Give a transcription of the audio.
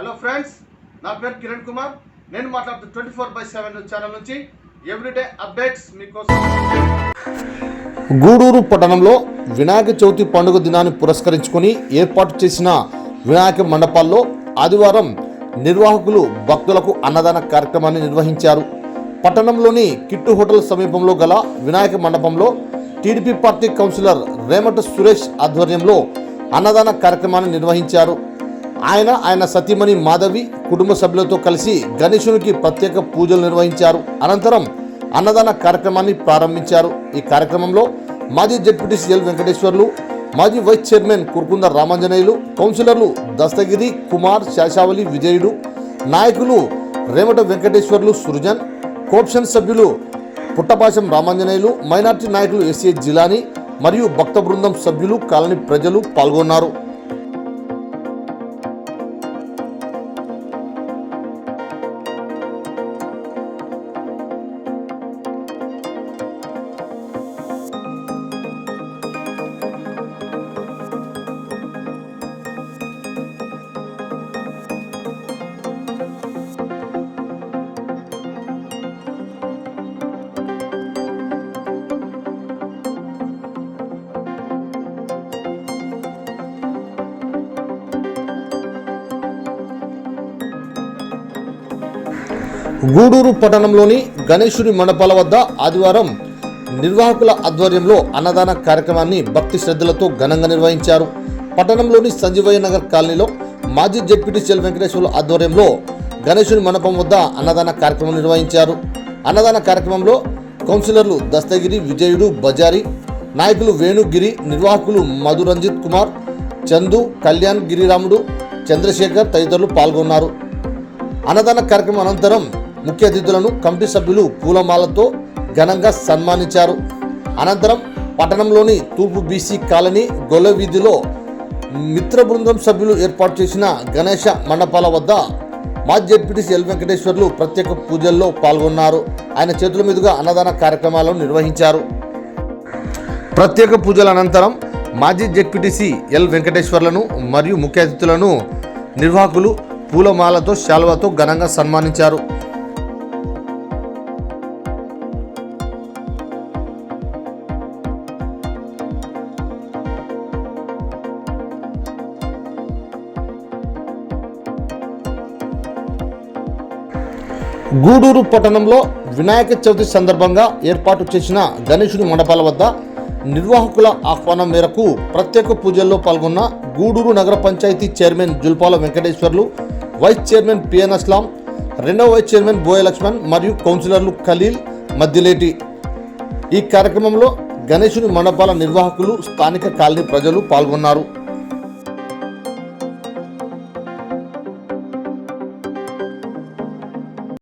Hello friends నా పేరు కిరణ్ కుమార్. నేను మాట్లాడుతూ twenty four by seven channel నుంచి ఎవ్రీడే అప్డేట్స్ మీకోసం. గూడూరు పట్టణంలో వినాయక చవితి పండుగ దినాన్ని పురస్కరించుకొని ఏర్పాటు చేసిన వినాయక మండపాల్లో ఆదివారం నిర్వాహకులు భక్తులకు అన్నదాన కార్యక్రమాన్ని నిర్వహించారు. పట్టణంలోని కిట్టు హోటల్ సమీపంలో గల వినాయక మండపంలో TDP party councillor Remata Suresh ఆధ్వర్యంలో అన్నదాన కార్యక్రమాన్ని నిర్వహించారు. ఆయన ఆయన సతీమణి మాధవి కుటుంబ సభ్యులతో కలిసి గణేశునికి ప్రత్యేక పూజలు నిర్వహించారు. అనంతరం అన్నదాన కార్యక్రమాన్ని ప్రారంభించారు. ఈ కార్యక్రమంలో మాజీ జడ్పీటీసీ ఎల్ వెంకటేశ్వర్లు మాజీ వైస్ చైర్మన్ కుర్కుంద రామాంజనేయులు కౌన్సిలర్లు దస్తగిరి కుమార్ శాశావళి విజయుడు నాయకులు రేమట వెంకటేశ్వర్లు సృజన్ కోప్షన్ సభ్యులు పుట్టపాశం రామాంజనేయులు మైనార్టీ నాయకులు ఎస్ఏ జిలాని మరియు భక్త బృందం సభ్యులు కాలనీ ప్రజలు పాల్గొన్నారు. గూడూరు పట్టణంలోని గణేశుని మండపాల వద్ద ఆదివారం నిర్వాహకుల ఆధ్వర్యంలో అన్నదాన కార్యక్రమాన్ని భక్తి శ్రద్ధలతో ఘనంగా నిర్వహించారు. పట్టణంలోని సంజీవయ్య నగర్ కాలనీలో మాజీ జడ్పీటీ చెల్ వెంకటేశ్వర్ల ఆధ్వర్యంలో గణేశుని మండపం వద్ద అన్నదాన కార్యక్రమం నిర్వహించారు. అన్నదాన కార్యక్రమంలో కౌన్సిలర్లు దస్తగిరి విజయుడు బజారి నాయకులు వేణుగిరి నిర్వాహకులు మధురంజిత్ కుమార్ చందు కళ్యాణ్ గిరిరాముడు చంద్రశేఖర్ తదితరులు పాల్గొన్నారు. అన్నదాన కార్యక్రమం అనంతరం ముఖ్య అతిథులను కమిటీ సభ్యులు పూలమాలతో ఘనంగా సన్మానించారు. అనంతరం పట్టణంలోని తూర్పు బీసీ కాలనీ గొల్ల వీధిలో మిత్ర బృందం సభ్యులు ఏర్పాటు చేసిన గణేష మండపాల వద్ద మాజీ ఎంపీటీసీ ఎల్ వెంకటేశ్వర్లు ప్రత్యేక పూజల్లో పాల్గొన్నారు. ఆయన చేతుల మీదుగా అన్నదాన కార్యక్రమాలను నిర్వహించారు. ప్రత్యేక పూజల అనంతరం మాజీ జెడ్పీటీసీ ఎల్ వెంకటేశ్వర్లను మరియు ముఖ్య అతిథులను నిర్వాహకులు పూలమాలతో శాల్వాతో ఘనంగా సన్మానించారు. గూడూరు పట్టణంలో వినాయక చవితి సందర్భంగా ఏర్పాటు చేసిన గణేశుని మండపాల వద్ద నిర్వాహకుల ఆహ్వానం మేరకు ప్రత్యేక పూజల్లో పాల్గొన్న గూడూరు నగర panchayat chairman Julpala Venkateswarlu vice chairman PN Aslam రెండవ వైస్ చైర్మన్ బోయ లక్ష్మణ్ మరియు కౌన్సిలర్లు ఖలీల్ మద్దిలేటి. ఈ కార్యక్రమంలో గణేశుని మండపాల నిర్వాహకులు స్థానిక కాలనీ ప్రజలు పాల్గొన్నారు.